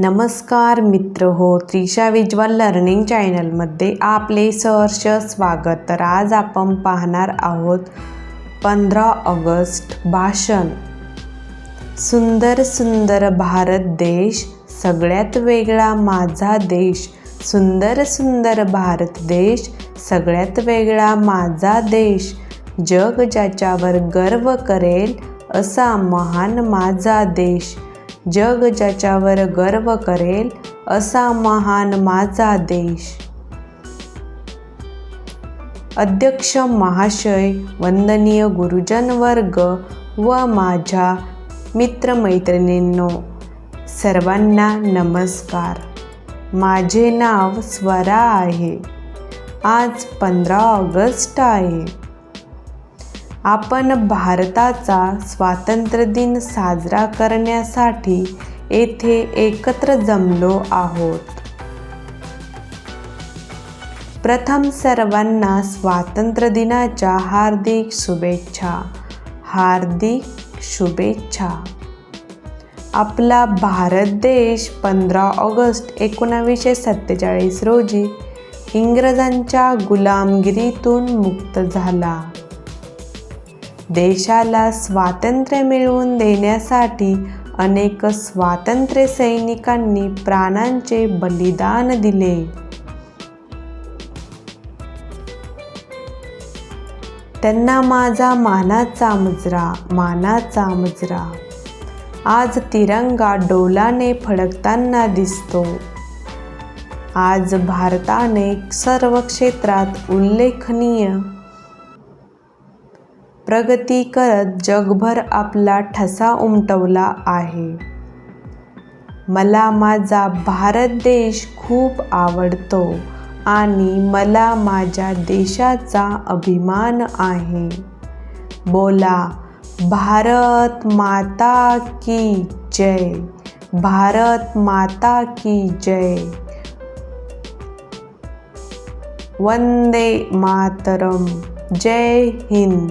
नमस्कार मित्र हो त्रिशा विज्वल लर्निंग चॅनलमध्ये आपले सहर्ष स्वागत. तर आज आपण पाहणार आहोत पंधरा ऑगस्ट भाषण. सुंदर सुंदर भारत देश सगळ्यात वेगळा माझा देश. सुंदर सुंदर भारत देश सगळ्यात वेगळा माझा देश. जग ज्याच्यावर गर्व करेल असा महान माझा देश. जग ज्याच्यावर गर्व करेल असा महान माझा देश. अध्यक्ष महाशय वंदनीय गुरुजन वर्ग व माझ्या मित्रमैत्रिणींनो सर्वांना नमस्कार. माझे नाव स्वरा आहे. आज पंधरा ऑगस्ट आहे. आपण भारताचा स्वातंत्र्य दिन साजरा करण्यासाठी येथे एकत्र जमलो आहोत. प्रथम सर्वांना स्वातंत्र्य दिनाच्या हार्दिक शुभेच्छा. हार्दिक शुभेच्छा. आपला भारत देश पंधरा ऑगस्ट एकोणावीसशे सत्तेचाळीस रोजी इंग्रजांच्या गुलामगिरीतून मुक्त झाला. देशाला स्वातंत्र्य मिळवून देण्यासाठी अनेक स्वातंत्र्य सैनिकांनी प्राणांचे बलिदान दिले. त्यांना माझा मानाचा मुजरा मानाचा मुजरा. आज तिरंगा डोलाने फडकताना दिसतो. आज भारताने सर्व क्षेत्रात उल्लेखनीय प्रगती करत जगभर आपला ठसा उमटवला आहे. मला माझा भारत देश खूप आवडतो आणि मला माझ्या देशाचा अभिमान आहे. बोला भारत माता की जय? भारत माता की जय. वंदे मातरम. जय हिंद.